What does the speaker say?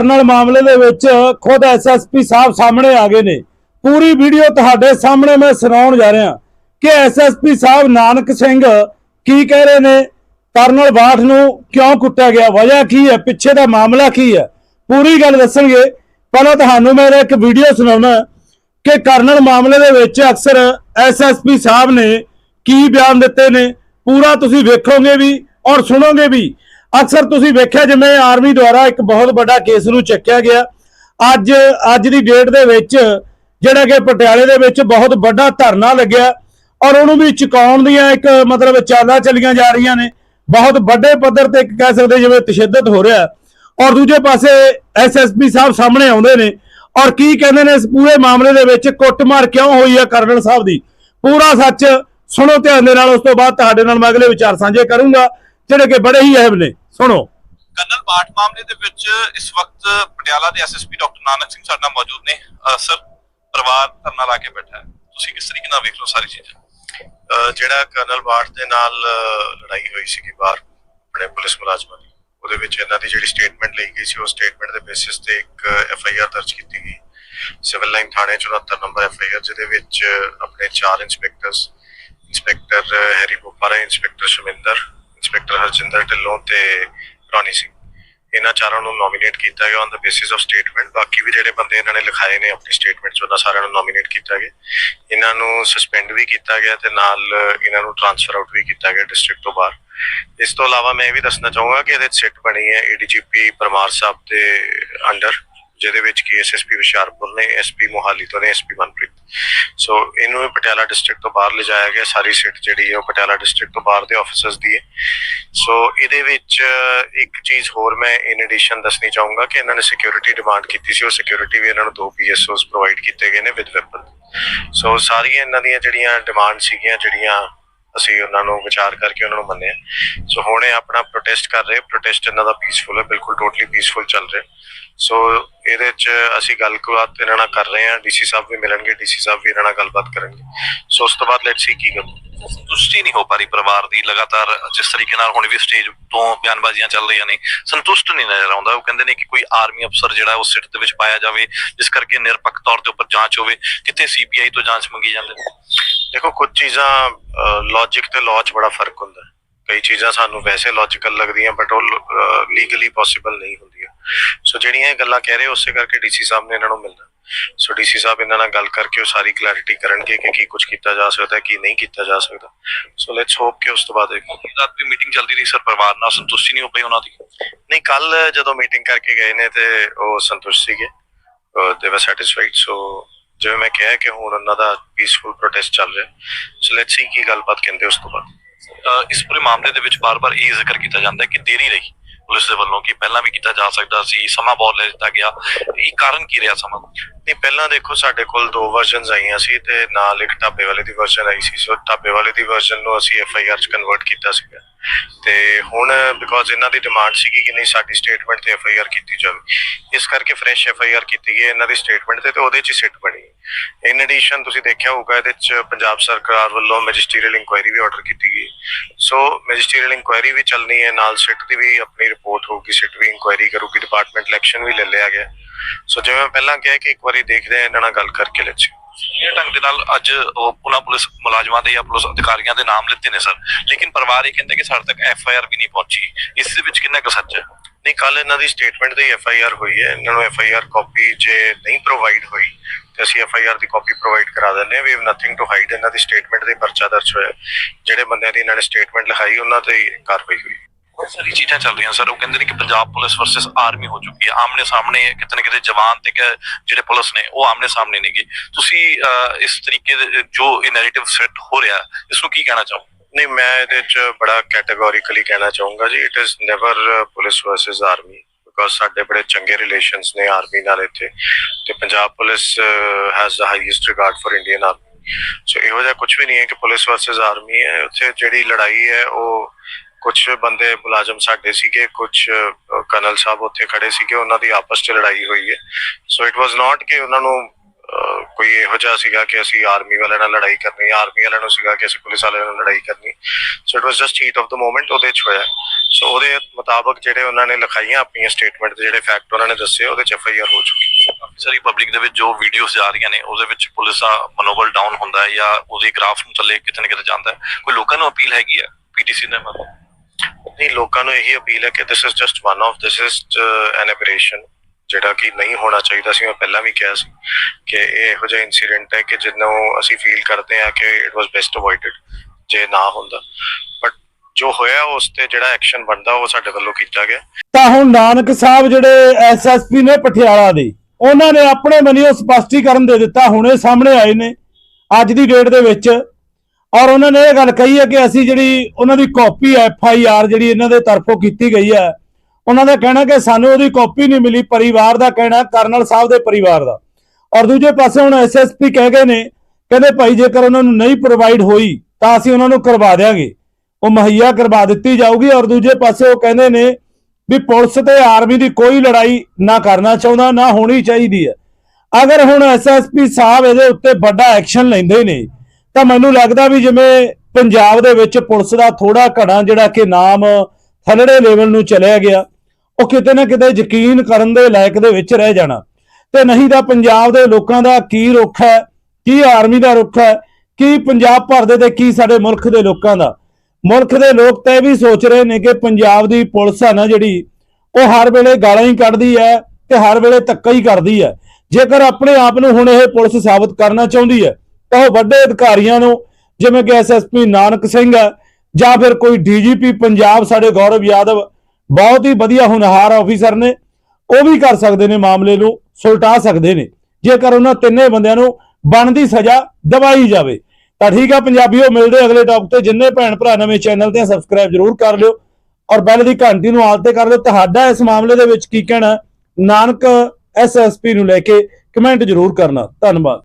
Colonel ਮਾਮਲੇ ਦੇ ਵਿੱਚ ਖੁਦ ਐਸਐਸਪੀ ਸਾਹਿਬ ਸਾਹਮਣੇ ਆ ਗਏ ਨੇ। ਪੂਰੀ ਵੀਡੀਓ ਤੁਹਾਡੇ ਸਾਹਮਣੇ ਮੈਂ ਸੁਣਾਉਣ ਜਾ ਰਿਹਾ। ਕਿ ਐਸਐਸਪੀ ਸਾਹਿਬ ਨਾਨਕ ਸਿੰਘ ਕੀ ਕਹਿ ਰਹੇ ਨੇ? ਕਰਨਲ ਬਾਠ ਨੂੰ ਕਿਉਂ ਕੁੱਟਿਆ ਗਿਆ? ਵਜ੍ਹਾ ਕੀ ਹੈ? ਪਿੱਛੇ ਦਾ ਮਾਮਲਾ ਕੀ ਹੈ? ਪੂਰੀ ਗੱਲ ਦੱਸਣਗੇ। ਪਹਿਲਾਂ ਤੁਹਾਨੂੰ ਮੈਂ ਇੱਕ ਵੀਡੀਓ ਸੁਣਾਉਣਾ ਕਿ ਕਰਨਲ ਮਾਮਲੇ ਦੇ ਵਿੱਚ ਅਕਸਰ ਐਸਐਸਪੀ ਸਾਹਿਬ ਨੇ ਕੀ ਬਿਆਨ ਦਿੱਤੇ ਨੇ? ਪੂਰਾ ਤੁਸੀਂ ਵੇਖੋਗੇ ਵੀ ਔਰ ਸੁਣੋਗੇ ਵੀ। ਅਕਸਰ ਤੁਸੀਂ ਵੇਖਿਆ ਜਿਵੇਂ ਆਰਮੀ ਦੁਆਰਾ ਇੱਕ ਬਹੁਤ ਵੱਡਾ ਕੇਸ ਨੂੰ ਚੱਕਿਆ ਗਿਆ। ਅੱਜ ਅੱਜ ਦੀ ਡੇਟ ਦੇ ਵਿੱਚ ਜਿਹੜਾ ਕਿ ਪਟਿਆਲੇ ਦੇ ਵਿੱਚ ਬਹੁਤ ਵੱਡਾ ਧਰਨਾ ਲੱਗਿਆ ਔਰ ਉਹਨੂੰ ਵੀ ਚੁਕਾਉਣ ਦੀਆਂ ਇੱਕ ਮਤਲਬ ਚਾਲਾਂ ਚੱਲੀਆਂ ਜਾ ਰਹੀਆਂ ਨੇ। ਬਹੁਤ ਵੱਡੇ ਪੱਧਰ ਤੇ ਇੱਕ ਕਹਿ ਸਕਦੇ ਜਿਵੇਂ ਤਸ਼ੱਦਦ ਹੋ ਰਿਹਾ। ਔਰ ਦੂਜੇ ਪਾਸੇ ਐਸਐਸਪੀ ਸਾਹਿਬ ਸਾਹਮਣੇ ਆਉਂਦੇ ਨੇ ਔਰ ਕੀ ਕਹਿੰਦੇ ਨੇ ਇਸ ਪੂਰੇ ਮਾਮਲੇ ਦੇ ਵਿੱਚ ਕੁੱਟਮਾਰ ਕਿਉਂ ਹੋਈ ਹੈ ਕਰਨਲ ਸਾਹਿਬ ਦੀ? ਪੂਰਾ ਸੱਚ ਸੁਣੋ ਧਿਆਨ ਦੇ ਨਾਲ, ਉਸ ਤੋਂ ਬਾਅਦ ਤੁਹਾਡੇ ਨਾਲ ਮੈਂ ਅਗਲੇ ਵਿਚਾਰ ਸਾਂਝੇ ਕਰੂੰਗਾ, ਜਿਹੜੇ ਕਿ ਬੜੇ ਹੀ ਅਹਿਮ ਨੇ। ਸੁਣੋ। ਕਰਨਲ ਬਾਠ ਮਾਮਲੇ ਦੇ ਵਿੱਚ ਇਸ ਵਕਤ ਪਟਿਆਲਾ ਦੇ ਐਸਐਸਪੀ ਡਾਕਟਰ ਨਾਨਕ ਸਿੰਘ ਸਾਡੇ ਨਾਲ ਮੌਜੂਦ ਨੇ। ਸਰ ਪਰਿਵਾਰ ਧਰਨਾ ਲਾ ਕੇ ਬੈਠਾ ਹੈ। ਤੁਸੀਂ ਕਿਸ ਤਰੀਕੇ ਨਾਲ ਵੇਖ ਲਓ ਸਾਰੀ ਚੀਜ਼ਾਂ? ਜਿਹੜਾ ਕਰਨਲ ਬਾਠ ਦੇ ਨਾਲ ਲੜਾਈ ਹੋਈ ਸੀਗੀ ਬਾਹਰ ਆਪਣੇ ਪੁਲਿਸ ਮੁਲਾਜ਼ਮਾਂ ਦੀ ਉਹਦੇ ਵਿੱਚ ਇਹਨਾਂ ਦੀ ਜਿਹੜੀ ਸਟੇਟਮੈਂਟ ਲਈ ਗਈ ਸੀ ਉਹ ਸਟੇਟਮੈਂਟ ਦੇ ਬੇਸਿਸ ਤੇ ਇੱਕ ਐਫ ਆਈ ਆਰ ਦਰਜ ਕੀਤੀ ਗਈ। ਸਿਵਲ ਲਾਈਨ ਥਾਣੇ 74 ਨੰਬਰ ਐਫ ਆਈ ਆਰ ਜਿਹਦੇ ਵਿੱਚ ਆਪਣੇ ਚਾਰ inspectors inspector Harry Bopara inspector Shaminder inspector Harjinder Dhillon ਤੇ ਰਾਣੀ ਸਿੰਘ। ਇਹਨਾਂ ਚਾਰਾਂ ਨੂੰ ਨੋਮੀਨੇਟ ਕੀਤਾ ਗਿਆ on the basis of statement ਬਾਕੀ ਵੀ ਜਿਹੜੇ ਬੰਦੇ ਇਹਨਾਂ ਨੇ ਲਿਖਾਏ ਨੇ ਆਪਣੀ ਸਟੇਟਮੈਂਟ ਉਹਨਾਂ ਸਾਰਿਆਂ ਨੂੰ ਨੋਮੀਨੇਟ ਕੀਤਾ ਗਿਆ। ਇਹਨਾਂ ਨੂੰ ਸਸਪੈਂਡ ਵੀ ਕੀਤਾ ਗਿਆ ਤੇ ਨਾਲ ਇਹਨਾਂ ਨੂੰ ਟ੍ਰਾਂਸਫਰ ਆਊਟ ਵੀ ਕੀਤਾ ਗਿਆ ਡਿਸਟ੍ਰਿਕਟ ਤੋਂ ਬਾਹਰ। ਇਸ ਤੋਂ ਇਲਾਵਾ ਮੈਂ ਇਹ ਵੀ ਦੱਸਣਾ ਚਾਹੂੰਗਾ ਕਿ ਇਹਦੇ ਸਿੱਟ ਬਣੀ ਹੈ ਏਡੀਜੀਪੀ ਪਰਮਾਰ ਸਾਹਿਬ ਦੇ ਅੰਡਰ ਜਿਹਦੇ ਵਿੱਚ ਕੀ ਐਸਐਸਪੀ ਹੁਸ਼ਿਆਰਪੁਰ ਨੇ ਐਸਪੀ ਮੋਹਾਲੀ ਤੋਂ ਨੇ ਐਸਪੀ ਮਨਪ੍ਰੀਤ ਸੋ ਇਹਨੂੰ ਪਟਿਆਲਾ ਡਿਸਟ੍ਰਿਕਟ ਤੋਂ ਬਾਹਰ ਲਿਜਾਇਆ ਗਿਆ, ਸਾਰੀ ਸਿੱਟ ਜਿਹੜੀ ਹੈ ਉਹ ਪਟਿਆਲਾ ਡਿਸਟ੍ਰਿਕਟ ਤੋਂ ਬਾਹਰ ਦੇ ਆਫੀਸਰਸ ਦੀ ਹੈ। ਸੋ ਇਹਦੇ ਵਿੱਚ ਇੱਕ ਚੀਜ਼ ਹੋਰ ਮੈਂ ਇਨ ਐਡੀਸ਼ਨ ਦੱਸਣੀ ਚਾਹੂੰਗਾ ਕਿ ਇਹਨਾਂ ਨੇ ਸਿਕਿਉਰਿਟੀ ਡਿਮਾਂਡ ਕੀਤੀ ਸੀ। ਉਹ ਸਿਕਿਉਰਿਟੀ ਵੀ ਇਹਨਾਂ ਨੂੰ ਦੋ ਪੀਐਸਓਸ ਪ੍ਰੋਵਾਈਡ ਕੀਤੇ ਗਏ ਨੇ ਵਿਦ ਵੈਪਨ ਸੋ ਸਾਰੀਆਂ ਇਹਨਾਂ ਦੀਆਂ ਜਿਹੜੀਆਂ ਡਿਮਾਂਡ ਸੀਗੀਆਂ, ਜਿਹੜੀਆਂ ਅਸੀਂ ਉਹਨਾਂ ਨੂੰ ਵਿਚਾਰ ਕਰਕੇ ਉਹਨਾਂ ਨੂੰ ਮੰਨਿਆ। ਸੋ ਹੁਣ ਇਹ ਆਪਣਾ ਪ੍ਰੋਟੈਸਟ ਕਰ ਰਹੇ। ਪ੍ਰੋਟੈਸਟ ਇਹਨਾਂ ਦਾ ਪੀਸਫੁਲ ਹੈ, ਬਿਲਕੁਲ ਟੋਟਲੀ ਪੀਸਫੁਲ ਚੱਲ ਰਿਹਾ। ਸੋ ਇਹਦੇ ਚ ਅਸੀਂ ਗੱਲਬਾਤ ਇਹਨਾਂ ਨਾਲ ਕਰ ਰਹੇ ਹਾਂ ਡੀਸੀ ਸਾਹਿਬ ਵੀ ਮਿਲਣਗੇ ਡੀਸੀ ਸਾਹਿਬ ਵੀ ਇਹਨਾਂ ਨਾਲ ਗੱਲਬਾਤ ਕਰਨਗੇ। ਸੋ ਉਸ ਤੋਂ ਬਾਅਦ ਲੈਟਸ ਸੀ ਕੀ ਗੱਲ। ਸੰਤੁਸ਼ਟੀ ਨਹੀਂ ਹੋ ਪਾ ਰਹੀ ਪਰਿਵਾਰ ਦੀ ਲਗਾਤਾਰ ਜਿਸ ਤਰੀਕੇ ਨਾਲ ਹੁਣ ਵੀ ਸਟੇਜ ਤੋਂ ਬਿਆਨਬਾਜ਼ੀਆਂ ਚੱਲ ਰਹੀਆਂ ਨੇ ਸੰਤੁਸ਼ਟ ਨਹੀਂ ਨਜ਼ਰ ਆਉਂਦਾ। ਉਹ ਕਹਿੰਦੇ ਨੇ ਕਿ ਕੋਈ ਆਰਮੀ ਅਫਸਰ ਜਿਹੜਾ ਉਹ ਸਿੱਟ ਦੇ ਵਿੱਚ ਪਾਇਆ ਜਾਵੇ ਜਿਸ ਕਰਕੇ ਨਿਰਪੱਖ ਤੌਰ ਤੇ ਉੱਪਰ ਜਾਂਚ ਹੋਵੇ ਕਿਤੇ ਸੀਬੀਆਈ ਤੋਂ ਜਾਂਚ ਮੰਗੀ ਜਾਂਦੀ ਹੈ। ਦੇਖੋ ਕੁਝ ਚੀਜ਼ਾਂ ਲੌਜੀਕ ਤੇ ਲਾਅ 'ਚ ਬੜਾ ਫ਼ਰਕ ਹੁੰਦਾ ਕਈ ਚੀਜ਼ਾਂ ਸਾਨੂੰ ਵੈਸੇ ਲੌਜੀਕਲ ਲੱਗਦੀਆਂ ਬਟ ਉਹ ਲੀਗਲੀ ਪੋਸੀਬਲ ਨਹੀਂ ਹੁੰਦੀਆਂ। ਸੋ ਜਿਹੜੀਆਂ ਇਹ ਗੱਲਾਂ ਕਹਿ ਰਹੇ ਹੋ, ਉਸੇ ਕਰਕੇ ਡੀਸੀ ਸਾਹਿਬ ਨੇ ਇਹਨਾਂ ਨੂੰ ਮਿਲਣਾ। ਸੋ ਡੀਸੀ ਸਾਹਿਬ ਇਹਨਾਂ ਨਾਲ ਗੱਲ ਕਰਕੇ ਉਹ ਸਾਰੀ ਕਲੈਰਿਟੀ ਕਰਨਗੇ ਕਿ ਕੀ ਕੁਝ ਕੀਤਾ ਜਾ ਸਕਦਾ ਕੀ ਨਹੀਂ ਕੀਤਾ ਜਾ ਸਕਦਾ। ਸੋ ਲੈਟਸ ਹੋਪ ਕਿ ਉਸ ਤੋਂ ਬਾਅਦ ਇਹ ਰਾਤ ਵੀ ਮੀਟਿੰਗ ਚੱਲਦੀ ਰਹੀ ਸਰ ਪਰਿਵਾਰ ਨਾਲ ਸੰਤੁਸ਼ਟੀ ਨਹੀਂ ਹੋ ਪਈ ਉਹਨਾਂ ਦੀ। ਨਹੀਂ ਕੱਲ ਜਦੋਂ ਮੀਟਿੰਗ ਕਰਕੇ ਗਏ ਨੇ ਤੇ ਉਹ ਸੰਤੁਸ਼ਟ ਸੀਗੇ ਦੇ ਵਰ ਸੈਟੀਸਫਾਈਡ ਸੋ ਜਿਵੇਂ ਮੈਂ ਕਿਹਾ ਕਿ ਹੁਣ ਉਹਨਾਂ ਦਾ ਪੀਸਫੁਲ ਪ੍ਰੋਟੈਸਟ ਚੱਲ ਰਿਹਾ। ਸੋ ਲੈਟਸ ਸੀ ਕੀ ਗੱਲਬਾਤ ਕਹਿੰਦੇ ਉਸ ਤੋਂ ਬਾਅਦ। ਇਸ ਪੂਰੇ ਮਾਮਲੇ ਦੇ ਵਿੱਚ ਬਾਰ-ਬਾਰ ਇਹ ਜ਼ਿਕਰ ਕੀਤਾ ਜਾਂਦਾ ਹੈ ਕਿ ਦੇਰੀ ਰਹੀ। ਪੁਲਿਸ ਦੇ ਵੱਲੋਂ ਕਿ ਪਹਿਲਾਂ ਵੀ ਕੀਤਾ ਜਾ ਸਕਦਾ ਸੀ, ਸਮਾਂ ਬਹੁਤ ਲੈ ਦਿੱਤਾ ਗਿਆ। ਇਹ ਕਾਰਨ ਕੀ ਰਿਹਾ ਸਮਾਂ? ਨਹੀਂ, ਪਹਿਲਾਂ ਦੇਖੋ ਸਾਡੇ ਕੋਲ ਦੋ ਵਰਜ਼ਨਸ ਆਈਆਂ ਸੀ ਤੇ ਨਾਲ ਇੱਕ ਢਾਬੇ ਵਾਲੇ ਦੀ ਵਰਜ਼ਨ ਆਈ ਸੀ। ਸੋ ਢਾਬੇ ਵਾਲੇ ਦੀ ਵਰਜ਼ਨ ਨੂੰ ਅਸੀਂ ਐਫ ਆਈ ਆਰ ਚ ਕਨਵਰਟ ਕੀਤਾ ਸੀਗਾ। ਤੇ ਹੁਣ ਬਿਕੋਜ਼ ਇਹਨਾਂ ਦੀ ਡਿਮਾਂਡ ਸੀਗੀ ਕਿ ਨਹੀਂ, ਸਾਡੀ ਸਟੇਟਮੈਂਟ ਤੇ ਐਫ ਆਈ ਆਰ ਕੀਤੀ ਜਾਵੇ। ਇਸ ਕਰਕੇ ਫਰੈਸ਼ ਐਫ ਆਈ ਆਰ ਕੀਤੀ ਗਈ ਹੈ। ਇਹਨਾਂ ਦੀ ਸਟੇਟਮੈਂਟ ਤੇ ਤੇ ਉਹਦੇ ਚ ਸਿੱਟ ਬਣੀ। ਇਨ ਐਡੀਸ਼ਨ ਤੁਸੀਂ ਦੇਖਿਆ ਹੋਊਗਾ ਇਹਦੇ ਚ ਪੰਜਾਬ ਸਰਕਾਰ ਵੱਲੋਂ ਮੈਜਿਸਟਰੀਅਲ ਇਨਕੁਆਇਰੀ ਵੀ ਆਰਡਰ ਕੀਤੀ ਗਈ। ਸੋ ਮੈਜਿਸਟਰੀਅਲ ਇਨਕੁਆਇਰੀ ਵੀ ਚੱਲਣੀ ਹੈ ਨਾਲ ਸਿੱਟ ਦੀ ਵੀ ਆਪਣੀ ਰਿਪੋਰਟ ਹੋਊਗੀ ਸਿੱਟ ਵੀ ਇਨਕੁਆਇਰੀ ਕਰੂਗੀ ਡਿਪਾਰਟਮੈਂਟ ਇਲੈਕਸ਼ਨ ਵੀ ਲੈ ਲਿਆ ਗਿਆ। ਸੋ ਜਿਵੇਂ ਮੈਂ ਪਹਿਲਾਂ ਕਿਹਾ ਕਿ ਇੱਕ ਵਾਰੀ ਦੇਖਦੇ ਹਾਂ ਇਹਨਾਂ ਨਾਲ ਗੱਲ ਕਰਕੇ ਲੈਚ ਇਹ ਢੰਗ ਦੇ ਨਾਲ ਅੱਜ ਉਹ ਪੁਲਾ ਪੁਲਿਸ ਮੁਲਾਜ਼ਮਾਂ ਦੇ ਜਾਂ ਪੁਲਿਸ ਅਧਿਕਾਰੀਆਂ ਦੇ ਨਾਮ ਲਿੱਤੇ ਨੇ ਸਰ। ਲੇਕਿਨ ਪਰਿਵਾਰ ਇਹ ਕਹਿੰਦਾ ਕਿ ਸਾਡੇ ਤੱਕ ਐਫ ਆਈ ਆਰ ਵੀ ਨਹੀਂ ਪਹੁੰਚੀ। ਇਸ ਦੇ ਵਿੱਚ ਕਿੰਨਾ ਕੁ ਸੱਚ ਹੈ? ਨਹੀਂ ਕੱਲ ਇਹਨਾਂ ਦੀ ਸਟੇਟਮੈਂਟ ਤੇ ਐਫ ਆਈ ਆਰ ਹੋਈ ਹੈ। ਇਹਨਾਂ ਨੂੰ ਐਫ ਆਈ ਆਰ ਕਾਪੀ ਜੇ ਨਹੀਂ ਪ੍ਰੋਵਾਈਡ ਹੋਈ ਤੇ ਅਸੀਂ ਐਫ ਆਈ ਆਰ ਦੀ ਕਾਪੀ ਪ੍ਰੋਵਾਈਡ ਕਰਾ ਦਿੰਦੇ ਹਾਂ। We have nothing to hide ਇਹਨਾਂ ਦੀ ਸਟੇਟਮੈਂਟ ਦੇ ਪਰਚਾ ਦਰਜ ਹੋਇਆ। ਜਿਹੜੇ ਬੰਦਿਆਂ ਦੀ ਇਹਨਾਂ ਨੇ ਸਟੇਟਮੈਂਟ ਲਿਖਾਈ ਉਹਨਾਂ ਤੇ ਕਾਰਵਾਈ ਹੋਈ। ਬਹੁਤ ਸਾਰੀ ਚੀਜ਼ਾਂ ਚੱਲ ਰਹੀਆਂ ਸਰ। ਉਹ ਕਹਿੰਦੇ ਨੇ ਕਿ ਪੰਜਾਬ ਪੁਲਿਸ ਵਰਸਸ ਆਰਮੀ ਹੋ ਚੁੱਕੀ ਹੈ। ਆਮਨੇ ਸਾਹਮਣੇ ਕਿਤੇ ਨਾ ਕਿਤੇ ਜਵਾਨ ਤੇ ਜਿਹੜੇ ਪੁਲਿਸ ਨੇ ਉਹ ਆਮਨੇ ਸਾਹਮਣੇ ਨੇਗੇ ਤੁਸੀਂ ਇਸ ਤਰੀਕੇ ਦੇ ਜੋ ਇਹ ਨੈਰੇਟਿਵ ਸੈੱਟ ਹੋ ਰਿਹਾ ਇਸ ਨੂੰ ਕੀ ਕਹਿਣਾ ਚਾਹੋ ਨਹੀਂ ਮੈਂ ਇਹਦੇ ਚ ਬੜਾ ਕੈਟਾਗੋਰੀਕਲੀ ਕਹਿਣਾ ਚਾਹੂੰਗਾ ਜੀ। It is never police versus army because ਸਾਡੇ ਬੜੇ ਚੰਗੇ ਰਿਲੇਸ਼ਨਸ ਨੇ ਆਰਮੀ ਨਾਲ ਇੱਥੇ ਤੇ Punjab police has the highest regard for Indian army so ਇਹੋ ਜਿਹਾ ਕੁਝ ਵੀ ਨਹੀਂ ਹੈ ਕਿ ਪੁਲਿਸ ਵਰਸਸ ਆਰਮੀ ਹੈ। ਉੱਥੇ ਜਿਹੜੀ ਲੜਾਈ ਹੈ, ਉਹ ਕੁਝ ਬੰਦੇ ਮੁਲਾਜ਼ਮ ਸਾਡੇ ਸੀਗੇ ਕੁਝ ਕਰਨਲ ਸਾਹਿਬ ਉੱਥੇ ਖੜੇ ਸੀਗੇ, ਉਹਨਾਂ ਦੀ ਆਪਸ ਚ ਲੜਾਈ ਹੋਈ ਹੈ। ਸੋ ਇਟ ਵਾਸ ਨਾਟ ਕਿ ਉਹਨਾਂ ਨੂੰ ਕੋਈ ਇਹੋ ਜਿਹਾ ਸੀਗਾ ਕਿ ਅਸੀਂ ਆਰਮੀ ਵਾਲਿਆਂ ਨਾਲ ਲੜਾਈ ਕਰਨੀ ਆਰਮੀ ਵਾਲਿਆਂ ਨੂੰ ਸੀਗਾ ਕਿ ਅਸੀਂ ਪੁਲਿਸ ਵਾਲਿਆਂ ਨਾਲ ਲੜਾਈ ਕਰਨੀ। So it was just heat of the moment ਉਹਦੇ ਚ ਹੋਇਆ। ਸੋ ਉਹਦੇ ਮੁਤਾਬਕ ਜਿਹੜੇ ਉਹਨਾਂ ਨੇ ਲਿਖਾਈਆਂ ਆਪਣੀਆਂ ਸਟੇਟਮੈਂਟ ਦੇ ਜਿਹੜੇ ਫੈਕਟ ਉਹਨਾਂ ਨੇ ਦੱਸੇ ਉਹਦੇ ਚ ਐਫ ਆਈ ਆਰ ਹੋ ਚੁੱਕੀ ਹੈ। ਕਾਫੀ ਸਾਰੀ ਪਬਲਿਕ ਦੇ ਵਿੱਚ ਜੋ ਵੀਡੀਓਜ਼ ਜਾ ਰਹੀਆਂ ਨੇ ਉਹਦੇ ਵਿੱਚ ਪੁਲਿਸ ਦਾ ਮਨੋਬਲ ਡਾਊਨ ਹੁੰਦਾ ਹੈ ਜਾਂ ਉਹਦੀ ਗ੍ਰਾਫ ਨੂੰ ਥੱਲੇ ਕਿਤੇ ਨਾ ਕਿਤੇ ਜਾਂਦਾ ਹੈ? ਕੋਈ ਲੋਕਾਂ ਨੂੰ ਅਪੀਲ ਹੈਗੀ ਹੈ ਪੀਟੀਸੀ ਨੇ ਮਤਲਬ ਨਹੀਂ ਲੋਕਾਂ ਨੂੰ ਇਹੀ ਅਪੀਲ ਹੈ ਕਿ this is just one of this is an aberration ਜਿਹੜਾ ਕਿ ਨਹੀਂ ਹੋਣਾ ਚਾਹੀਦਾ ਸੀ। ਮੈਂ ਪਹਿਲਾਂ ਵੀ ਕਿਹਾ ਸੀ ਕਿ ਇਹ ਇਹੋ ਜਿਹਾ ਇਨਸੀਡੈਂਟ ਹੈ ਕਿ ਜਿਹਨੂੰ ਅਸੀਂ ਫੀਲ ਕਰਦੇ ਹਾਂ ਕਿ ਇਟ ਵਾਸ ਬੈਸਟ ਅਵੋਇਡਡ ਜੇ ਨਾ ਹੁੰਦਾ। ਜੋ ਹੋਇਆ ਉਸ ਤੇ ਜਿਹੜਾ ਐਕਸ਼ਨ ਬਣਦਾ, ਉਹ ਸਾਡੇ ਵੱਲੋਂ ਕੀਤਾ ਗਿਆ। ਤਾਂ ਹੁਣ ਨਾਨਕ ਸਾਹਿਬ ਜਿਹੜੇ ਐਸਐਸਪੀ ਨੇ ਪਟਿਆਲਾ ਦੇ, ਉਹਨਾਂ ਨੇ ਆਪਣੇ ਮਨੀਓ ਸਪਸ਼ਟੀਕਰਨ ਦੇ ਦਿੱਤਾ, ਹੁਣੇ ਸਾਹਮਣੇ ਆਏ ਨੇ, ਅੱਜ ਦੀ ਡੇਟ ਦੇ ਵਿੱਚ। ਔਰ ਉਹਨਾਂ ਨੇ ਇਹ ਗੱਲ ਕਹੀ ਹੈ ਕਿ ਅਸੀਂ ਜਿਹੜੀ ਉਹਨਾਂ ਦੀ ਕਾਪੀ ਐਫ ਆਈ ਆਰ ਜਿਹੜੀ ਇਹਨਾਂ ਦੇ ਤਰਫੋਂ ਕੀਤੀ ਗਈ ਹੈ, ਉਹਨਾਂ ਦਾ ਕਹਿਣਾ ਕਿ ਸਾਨੂੰ ਉਹਦੀ ਕਾਪੀ ਨਹੀਂ ਮਿਲੀ, ਪਰਿਵਾਰ ਦਾ ਕਹਿਣਾ, ਕਰਨਲ ਸਾਹਿਬ ਦੇ ਪਰਿਵਾਰ ਦਾ। ਔਰ ਦੂਜੇ ਪਾਸੇ ਹੁਣ ਐਸਐਸਪੀ ਕਹਿ ਗਏ ਨੇ, ਕਹਿੰਦੇ ਭਾਈ ਜੇਕਰ ਉਹਨਾਂ ਨੂੰ ਨਹੀਂ ਪ੍ਰੋਵਾਈਡ ਹੋਈ, ਤਾਂ ਅਸੀਂ ਉਹਨਾਂ ਨੂੰ ਕਰਵਾ ਦੇਾਂਗੇ ਉਹ ਮੁਹੱਈਆ ਕਰਵਾ ਦਿੱਤੀ ਜਾਊਗੀ ਔਰ ਦੂਜੇ ਪਾਸੇ ਉਹ ਕਹਿੰਦੇ ਨੇ ਵੀ ਪੁਲਿਸ ਤੇ ਆਰਮੀ ਦੀ ਕੋਈ ਲੜਾਈ ਨਾ ਕਰਨਾ ਚਾਹੁੰਦਾ, ਨਾ ਹੋਣੀ ਚਾਹੀਦੀ ਹੈ। ਅਗਰ ਹੁਣ ਐਸਐਸਪੀ ਸਾਹਿਬ ਇਹਦੇ ਉੱਤੇ ਵੱਡਾ ਐਕਸ਼ਨ ਲੈਂਦੇ ਨੇ, ਤਾਂ ਮੈਨੂੰ ਲੱਗਦਾ ਵੀ ਜਿਵੇਂ ਪੰਜਾਬ ਦੇ ਵਿੱਚ ਪੁਲਿਸ ਦਾ ਥੋੜਾ ਘੜਾ ਜਿਹੜਾ ਕਿ ਨਾਮ ਥੱਲੜੇ ਲੈਵਲ ਨੂੰ ਚਲਿਆ ਗਿਆ, ਉਹ ਕਿਤੇ ਨਾ ਕਿਤੇ ਯਕੀਨ ਕਰਨ ਦੇ ਲਾਇਕ ਦੇ ਵਿੱਚ ਰਹਿ ਜਾਣਾ। ਤੇ ਨਹੀਂ ਤਾਂ ਪੰਜਾਬ ਦੇ ਲੋਕਾਂ ਦਾ ਕੀ ਰੁੱਖ ਹੈ, ਕੀ ਆਰਮੀ ਦਾ ਰੁੱਖ ਹੈ, ਕੀ ਪੰਜਾਬ ਭਰ ਦੇ ਤੇ ਕੀ ਸਾਡੇ ਮੁਲਕ ਦੇ ਲੋਕਾਂ ਦਾ। ਮੁਲਕ ਦੇ ਲੋਕ ਤਾਂ ਇਹ ਵੀ ਸੋਚ ਰਹੇ ਨੇ ਕਿ ਪੰਜਾਬ ਦੀ ਪੁਲਿਸ ਆ ਨਾ ਜਿਹੜੀ, ਉਹ ਹਰ ਵੇਲੇ ਗਾਲਾਂ ਹੀ ਕੱਢਦੀ ਹੈ ਤੇ ਹਰ ਵੇਲੇ ਧੱਕਾ ਹੀ ਕਰਦੀ ਹੈ। ਜੇਕਰ ਆਪਣੇ ਆਪ ਨੂੰ ਹੁਣ ਇਹ ਪੁਲਿਸ ਸਾਬਤ ਕਰਨਾ ਚਾਹੁੰਦੀ ਹੈ, ਤਾਂ ਉਹ ਵੱਡੇ ਅਧਿਕਾਰੀਆਂ ਨੂੰ, ਜਿਵੇਂ ਕਿ ਐਸਐਸਪੀ ਨਾਨਕ ਸਿੰਘ ਹੈ, ਜਾਂ ਫਿਰ ਕੋਈ ਡੀਜੀਪੀ ਪੰਜਾਬ ਸਾਡੇ ਗੌਰਵ ਯਾਦਵ, ਬਹੁਤ ਹੀ ਵਧੀਆ ਹੁਨਹਾਰ ਅਫੀਸਰ ਨੇ, ਉਹ ਵੀ ਕਰ ਸਕਦੇ ਨੇ ਮਾਮਲੇ ਨੂੰ ਸੁਲਟਾ ਸਕਦੇ ਨੇ। ਜੇਕਰ ਉਹਨਾਂ ਤਿੰਨੇ ਬੰਦਿਆਂ ਨੂੰ ਬਣਦੀ ਸਜ਼ਾ ਦਵਾਈ ਜਾਵੇ ਤਾਂ ਠੀਕ ਆ, ਪੰਜਾਬੀਓ, ਮਿਲਦੇ ਅਗਲੇ ਟੌਪਿਕ ਤੇ। ਜਿੰਨੇ ਭੈਣ ਭਰਾ ਨਵੇਂ ਚੈਨਲ ਤੇ ਸਬਸਕ੍ਰਾਈਬ ਜਰੂਰ ਕਰ ਲਿਓ। ਔਰ ਬੈਲ ਦੀ ਘੰਟੀ ਨੂੰ ਆਲ ਤੇ ਕਰ ਲਿਓ। ਤੁਹਾਡਾ ਇਸ ਮਾਮਲੇ ਦੇ ਵਿੱਚ ਕੀ ਕਹਿਣਾ? ਨਾਨਕ ਐਸਐਸਪੀ ਨੂੰ ਲੈ ਕੇ ਕਮੈਂਟ ਜਰੂਰ ਕਰਨਾ। ਧੰਨਵਾਦ।